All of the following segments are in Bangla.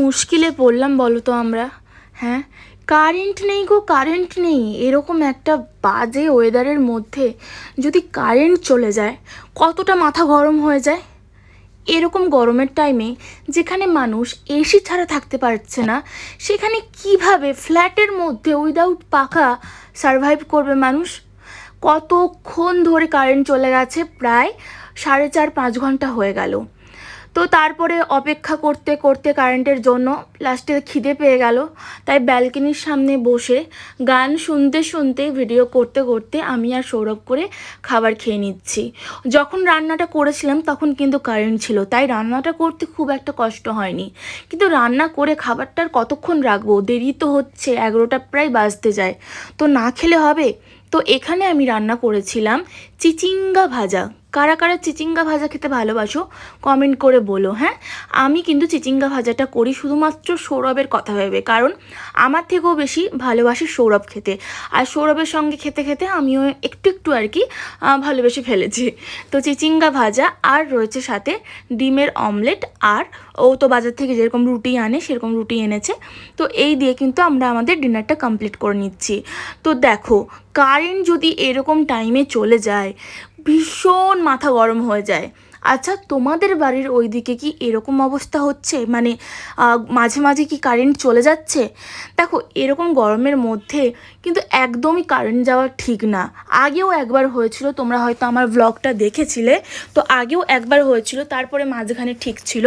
মুশকিলে পড়লাম বলো তো আমরা? হ্যাঁ? কারেন্ট নেই গো কারেন্ট নেই। এরকম একটা বাজে ওয়েদারের মধ্যে যদি কারেন্ট চলে যায়, কতটা মাথা গরম হয়ে যায়? এরকম গরমের টাইমে যেখানে মানুষ এসি ছাড়া থাকতে পারছে না, সেখানে কীভাবে ফ্ল্যাটের মধ্যে উইদাউট পাখা সারভাইভ করবে মানুষ? কতক্ষণ ধরে কারেন্ট চলে গেছে? প্রায় সাড়ে চার পাঁচ ঘণ্টা হয়ে গেল। তো তারপরে অপেক্ষা করতে করতে কারেন্টের জন্য লাস্টে খিদে পেয়ে গেল। তাই ব্যালকনির সামনে বসে গান শুনতে শুনতে ভিডিও করতে করতে আমি আর সৌরভ করে খাবার খেয়ে নিচ্ছি। যখন রান্নাটা করেছিলাম তখন কিন্তু কারেন্ট ছিল, তাই রান্নাটা করতে খুব একটা কষ্ট হয়নি। কিন্তু রান্না করে খাবারটার কতক্ষণ রাখব? দেরি তো হচ্ছে, এগারোটা প্রায় বাজতে যায়। তো না খেলে হবে? তো এখানে আমি রান্না করেছিলাম চিচিঙ্গা ভাজা। কারা কারা চিচিঙ্গা ভাজা খেতে ভালোবাসো কমেন্ট করে বলো হ্যাঁ? আমি কিন্তু চিচিঙ্গা ভাজাটা করি শুধুমাত্র সৌরভের কথা ভেবে, কারণ আমার থেকেও বেশি ভালোবাসি সৌরভ খেতে। আর সৌরভের সঙ্গে খেতে খেতে আমিও একটু একটু আর কি ভালোবেসে ফেলেছি। তো চিচিঙ্গা ভাজা আর রয়েছে সাথে ডিমের অমলেট আর ও তো বাজার থেকে যেরকম রুটি আনে, সেরকম রুটি এনেছে। তো এই দিয়ে কিন্তু আমরা আমাদের ডিনারটা কমপ্লিট করে নিচ্ছি। তো দেখো কারেন্ট যদি এরকম টাইমে চলে যায় ভীষণ মাথা গরম হয়ে যায়। আচ্ছা তোমাদের বাড়ির ওইদিকে কি এরকম অবস্থা হচ্ছে? মানে মাঝে মাঝে কি কারেন্ট চলে যাচ্ছে? দেখো, এরকম গরমের মধ্যে কিন্তু একদমই কারেন্ট যাওয়া ঠিক না। আগেও একবার হয়েছিল, তোমরা হয়তো আমার ব্লগটা দেখেছিলে, তো আগেও একবার হয়েছিল, তারপরে মাঝখানে ঠিক ছিল।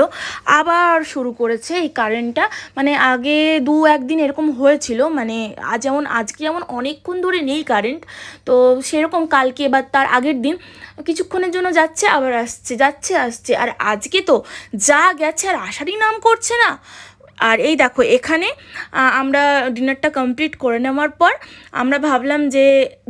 আবার শুরু করেছে এই কারেন্টটা মানে আগে দু একদিন এরকম হয়েছিল মানে যেমন আজকে যেমন অনেকক্ষণ ধরে নেই কারেন্ট তো সেরকম কালকে বা তার আগের দিন, কিছুক্ষণের জন্য যাচ্ছে, আবার আসছে। যাচ্ছে আসছে। আর আজকে তো যা গেছে আর আশারই নাম করছে না। আর এই দেখো, এখানে আমরা ডিনারটা কমপ্লিট করে নেওয়ার পর আমরা ভাবলাম যে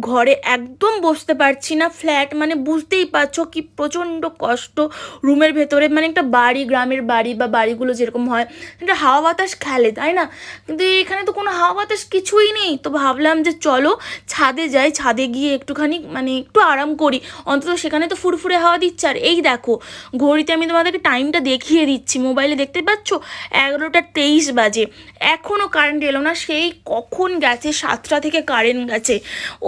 ঘরে একদম বসতে পারছি না, ফ্ল্যাট মানে বুঝতেই পারছ কি প্রচণ্ড কষ্ট। রুমের ভেতরে মানে একটা বাড়ি, গ্রামের বাড়ি বা বাড়িগুলো যেরকম হয়, একটা হাওয়া বাতাস খেলে, তাই না? কিন্তু এখানে তো কোনো হাওয়া বাতাস কিছুই নেই। তো ভাবলাম যে চলো, ছাদে যাই, ছাদে গিয়ে একটুখানি মানে একটু আরাম করি। অন্তত সেখানে তো ফুরফুরে হাওয়া দিচ্ছে। আর এই দেখো, ঘড়িতে আমি তোমাদেরকে টাইমটা দেখিয়ে দিচ্ছি। মোবাইলে দেখতে পাচ্ছ? এগারোটা তেইশ বাজে। এখনও কারেন্ট এলো না, সেই কখন গেছে? সাতটা থেকে কারেন্ট গেছে।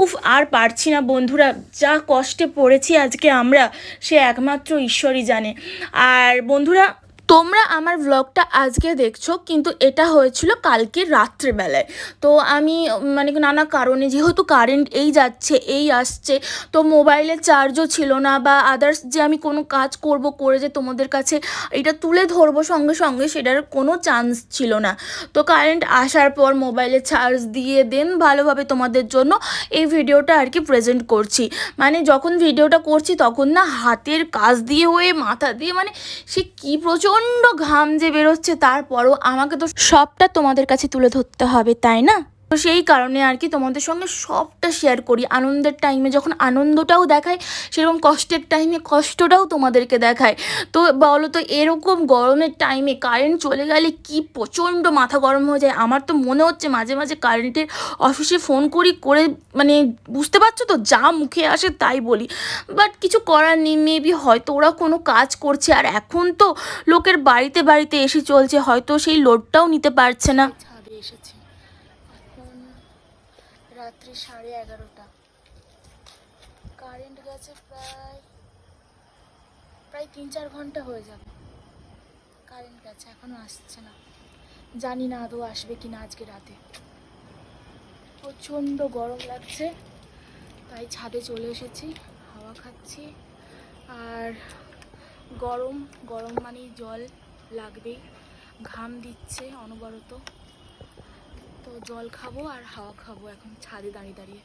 উফ, আর পারছি না বন্ধুরা, যা কষ্টে পড়েছি আজকে আমরা, সে একমাত্র ঈশ্বরই জানে। আর বন্ধুরা তোমরা আমার ব্লগটা আজকে দেখছ, কিন্তু এটা হয়েছিল কালকে রাত্রেবেলায়। তো আমি মানে নানা কারণে, যেহেতু কারেন্ট এই যাচ্ছে, এই আসছে, তো মোবাইলে চার্জও ছিল না বা আদার্স যে আমি কোনো কাজ করব করে যে তোমাদের কাছে এটা তুলে ধরবো সঙ্গে সঙ্গে, সেটার কোনো চান্স ছিল না। তো কারেন্ট আসার পর মোবাইলে চার্জ দিয়ে দেন ভালোভাবে তোমাদের জন্য এই ভিডিওটা আর কি প্রেজেন্ট করছি। মানে যখন ভিডিওটা করছি, তখন না হাতের কাজ দিয়ে হয়ে, মাথা দিয়ে মানে সে কী কি প্রচণ্ড ঘাম যে বেরোচ্ছে, তারপরও আমাকে তো সবটা তোমাদের কাছে তুলে ধরতে হবে, তাই না? তো সেই কারণে আর কি তোমাদের সঙ্গে সবটা শেয়ার করি। আনন্দের টাইমে যখন আনন্দটাও দেখায়, সেরকম কষ্টের টাইমে কষ্টটাও তোমাদেরকে দেখায়। তো বলো তো, এরকম গরমের টাইমে কারেন্ট চলে গেলে কি প্রচণ্ড মাথা গরম হয়ে যায়? আমার তো মনে হচ্ছে মাঝে মাঝে কারেন্টের অফিসে ফোন করি, করে মানে বুঝতে পারছ তো, যা মুখে আসে তাই বলি। বাট কিছু করার নেই মেবি হয়তো ওরা কোনো কাজ করছে, আর এখন তো লোকের বাড়িতে বাড়িতে এসে চলছে, হয়তো সেই লোডটাও নিতে পারছে না। এখন রাত্রি সাড়ে এগারোটা। কারেন্ট গেছে প্রায় প্রায় তিন চার ঘণ্টা হয়ে যাবে। কারেন্ট গেছে, এখনও আসছে না। জানি না আদৌ আসবে কি না আজকে রাতে। প্রচণ্ড গরম লাগছে, তাই ছাদে চলে এসেছি, হাওয়া খাচ্ছি। আর গরম গরম মানেই জল লাগবেই। ঘাম দিচ্ছে অনবরত। তো জল খাব আর হাওয়া খাব এখন ছাদে দাঁড়িয়ে দাঁড়িয়ে।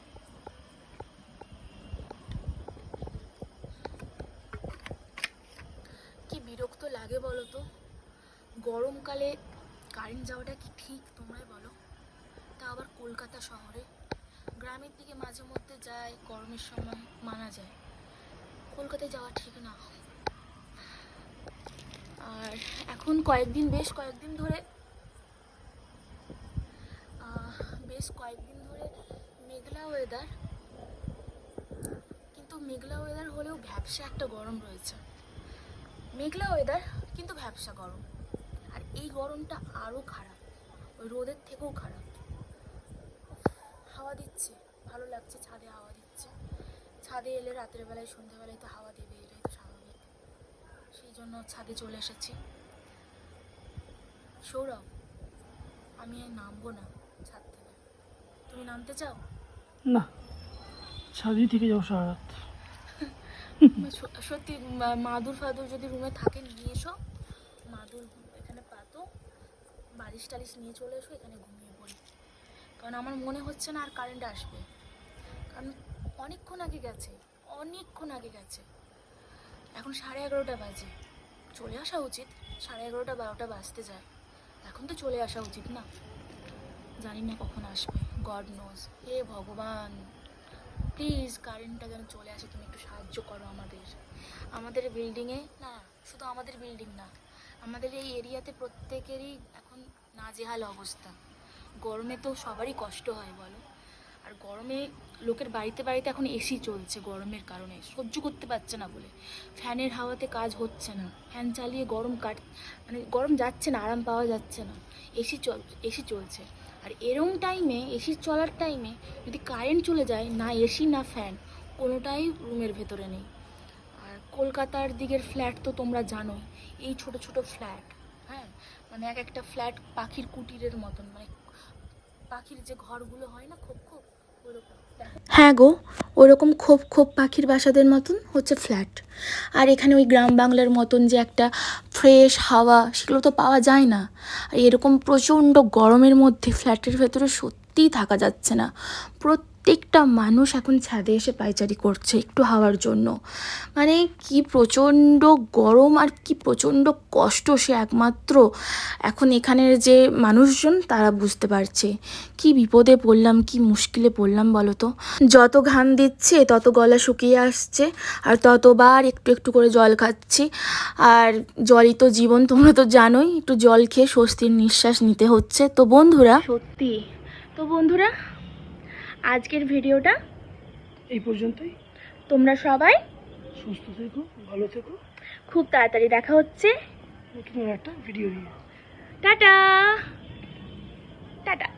কি বিরক্ত লাগে বলো তো? গরমকালে কারেন্ট যাওয়াটা কি ঠিক তোমরাই বলো? তা আবার কলকাতা শহরে? গ্রামের দিকে মাঝে মধ্যে যায়, গরমের সময় মানা যায়। কলকাতায় যাওয়া ঠিক না। আর এখন কয়েকদিন, বেশ কয়েকদিন ধরে বেশ কয়েকদিন ধরে মেঘলা ওয়েদার কিন্তু মেঘলা ওয়েদার হলেও ভ্যাবসা একটা গরম রয়েছে। মেঘলা ওয়েদার কিন্তু ভ্যাবসা গরম। আর এই গরমটা আরও খারাপ, ওই রোদের থেকেও খারাপ। হাওয়া দিচ্ছে, ভালো লাগছে, ছাদে হাওয়া দিচ্ছে। ছাদে এলে রাতের বেলায় সন্ধ্যেবেলায় তো হাওয়া দেবে, এটাই তো স্বাভাবিক। সেই জন্য ছাদে চলে এসেছি। সৌরভ, আমি আর নামবো না। ছাদ তুমি নামতে চাও? না। ছাদই থেকে যাও সারা রাত। সত্যি মাদুর ফাদুর যদি রুমে থাকে নিয়ে এসো। মাদুর এখানে পাতো। বালিশ টালিশ নিয়ে চলে এসো এখানে ঘুমিয়ে পড়ি। কারণ আমার মনে হচ্ছে না আর কারেন্ট আসবে। কারণ অনেকক্ষণ আগে গেছে অনেকক্ষণ আগে গেছে। এখন সাড়ে এগারোটা বাজে। চলে আসা উচিত। সাড়ে এগারোটা বারোটা বাজতে যায়। এখন তো চলে আসা উচিত না। জানি না কখন আসবে। গড নোজ হে ভগবান প্লিজ কারেন্টটা যেন চলে আসে, তুমি একটু সাহায্য করো আমাদের। আমাদের বিল্ডিংয়ে না, শুধু আমাদের বিল্ডিং না, আমাদের এই এরিয়াতে প্রত্যেকেরই এখন নাজেহাল অবস্থা। গরমে তো সবারই কষ্ট হয়, বলো। আর গরমে লোকের বাড়িতে বাড়িতে এখন এসি চলছে গরমের কারণে, সহ্য করতে পারছে না বলে। ফ্যানের হাওয়াতে কাজ হচ্ছে না, ফ্যান চালিয়ে গরম কাট মানে গরম যাচ্ছে না, আরাম পাওয়া যাচ্ছে না। এসি চল এসি চলছে। আর এরম টাইমে এসি চলার টাইমে যদি কারেন্ট চলে যায়, না এসি না ফ্যান কোনোটাই রুমের ভেতরে নেই। আর কলকাতার দিকের ফ্ল্যাট তো তোমরা জানো এই ছোট ছোট ফ্ল্যাট হ্যাঁ? মানে এক একটা ফ্ল্যাট পাখির কুটিরের মতন মানে পাখির যে ঘরগুলো হয় না, খুব ওরকম হ্যাঁ গো, ওরকম খোপ খোপ পাখির বাসাদের মতন হচ্ছে ফ্ল্যাট আর এখানে ওই গ্রাম বাংলার মতন যে একটা ফ্রেশ হাওয়া, সেগুলো তো পাওয়া যায় না। আর এরকম প্রচণ্ড গরমের মধ্যে ফ্ল্যাটের ভেতরে সত্যিই থাকা যাচ্ছে না। প্রত্যেকটা মানুষ এখন ছাদে এসে পায়চারি করছে একটু হাওয়ার জন্য। মানে কি প্রচণ্ড গরম আর কি প্রচণ্ড কষ্ট সে একমাত্র এখন এখানের যে মানুষজন তারা বুঝতে পারছে। কি বিপদে পড়লাম, কি মুশকিলে পড়লাম বলো তো যত ঘাম দিচ্ছে, তত গলা শুকিয়ে আসছে আর ততবার একটু একটু করে জল খাচ্ছি। আর জলই তো জীবন, তোমরা তো জানোই, একটু জল খেয়ে স্বস্তির নিঃশ্বাস নিতে হচ্ছে। তো বন্ধুরা সত্যি। তো বন্ধুরা আজকের ভিডিওটা? এই পর্যন্তই। তোমরা সবাই সুস্থ থেকো ভালো থেকো। খুব তাড়াতাড়ি দেখা হচ্ছে। নতুন একটা ভিডিও নিয়ে। টাটা! টাটা!